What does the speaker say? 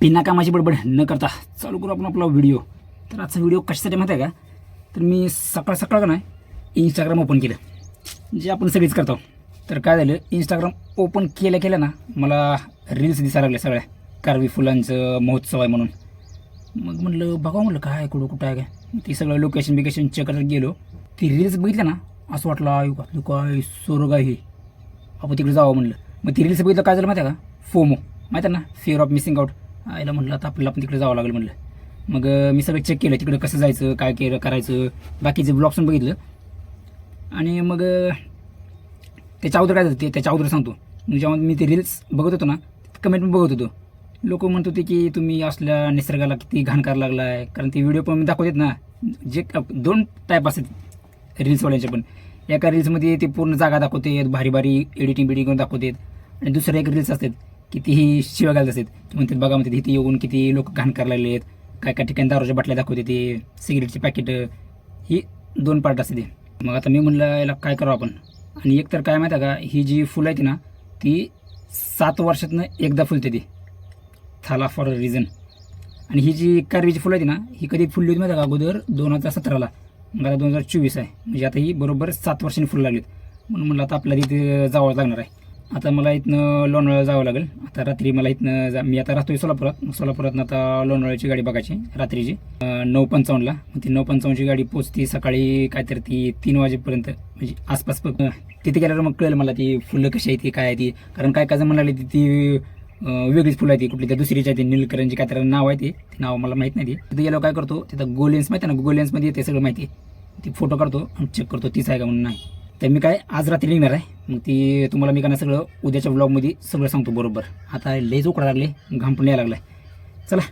बिना कामाची बडबड न करता चालू करू आपण आपला व्हिडिओ. तर आजचा व्हिडिओ कशासाठी माहिती आहे का? तर मी सकाळ सकाळ का नाही इंस्टाग्राम ओपन केलं. जे आपण सगळीच करतो. तर काय झालं इंस्टाग्राम ओपन केल्या केल्या ना मला रील्स दिसायला लागल्या सगळ्या. कारवी फुलांचं महोत्सव आहे म्हणून. मग म्हणलं बघा म्हणलं काय कुठं कुठं आहे काय? ती सगळं लोकेशन बिकेशन चेक करत गेलो. ती रील्स बघितल्या ना असं वाटलं आयु का काय स्वर्ग आहे हे. आपण तिकडे जावं म्हणलं. मग ती रील्स बघितलं काय झालं माहिती आहे का? फोमो. माहिती आहे ना? फिअर ऑफ मिसिंग आउट आईला म्हटलं आता आपल्याला पण तिकडे जावं लागेल म्हणलं. मग मी सगळं चेक केलं तिकडे कसं जायचं काय केलं करायचं बाकीचे ब्लॉग्स पण बघितलं. आणि मग त्याच्या अगोदर काय झालं ते त्याच्या अगोदर सांगतो. मग जेव्हा मी ते रील्स बघत होतो ना कमेंट पण बघत होतो. लोक म्हणत होते की तुम्ही असल्या निसर्गाला किती घाण करायला लागला आहे कारण ते व्हिडिओ पण दाखवतात ना जे दोन टाईप असतात रील्सवाल्यांचे पण. एका रील्समध्ये ते पूर्ण जागा दाखवतात भारी भारी एडिटिंग बिडिंग करून दाखवतात. आणि दुसरं एक रील्स असतात कितीही शिवा घालत असतात म्हणतात बघा म्हणतात इथे येऊन किती लोक घाण करायला लागले आहेत काय काय ठिकाणी दारूच्या बाटल्या दाखवते ते सिगरेटचे पॅकेट ही दोन पार्ट असते ते मग आता मी म्हणलं याला काय करावं आपण? आणि एक तर काय माहिती आहे का ही जी फुलं आहेत ना ती सात वर्षातनं एकदा फुलते ती. थाला फॉर अ रिझन आणि ही जी कारवीची फुलं आहेत ना ही कधी फुलली होती माहिती का अगोदर दोन हजार सतराला. मग आता दोन हजार चोवीस आहे. म्हणजे आता ही बरोबर सात वर्षांनी फुलं लागलीत. म्हणून म्हणलं आता आपल्याला तिथे जावं लागणार आहे. आता मला इथनं लोणावळा जावं लागेल. आता रात्री मला इथनं जा मी आता राहतोय सोलापुरात. मग सोलापुरातनं आता लोणावळ्याची गाडी बघायची रात्रीची. नऊ पंचावन्नला. मग ती नऊ पंचावन्नची गाडी पोचती सकाळी काहीतरी ती तीन वाजेपर्यंत म्हणजे आसपास तिथे गेल्यावर मग कळेल मला ती फुलं कशी आहे ती काय आहे ती कारण काय काय जण म्हणाले ती ती वेगळीच फुलं आहे ती कुठली त्या दुसरीची आहे ती निलकरंजी काय त्याला नाव आहे ते. नाव मला माहीत नाही ती. तिथे गेलो काय करतो तिथं गोलेन्स माहिती आहे ना गोलेन्समध्ये येते सगळं माहिती ती फोटो काढतो आणि चेक करतो तीच आहे का म्हणून नाही. तर मी काय आज रात्री निघणार आहे. मग ती तुम्हाला मी काय सगळं उद्याच्या ब्लॉगमध्ये सगळं सांगतो बरोबर. आता लय उकडा लागले घाम पण यायला लागलाय. चला.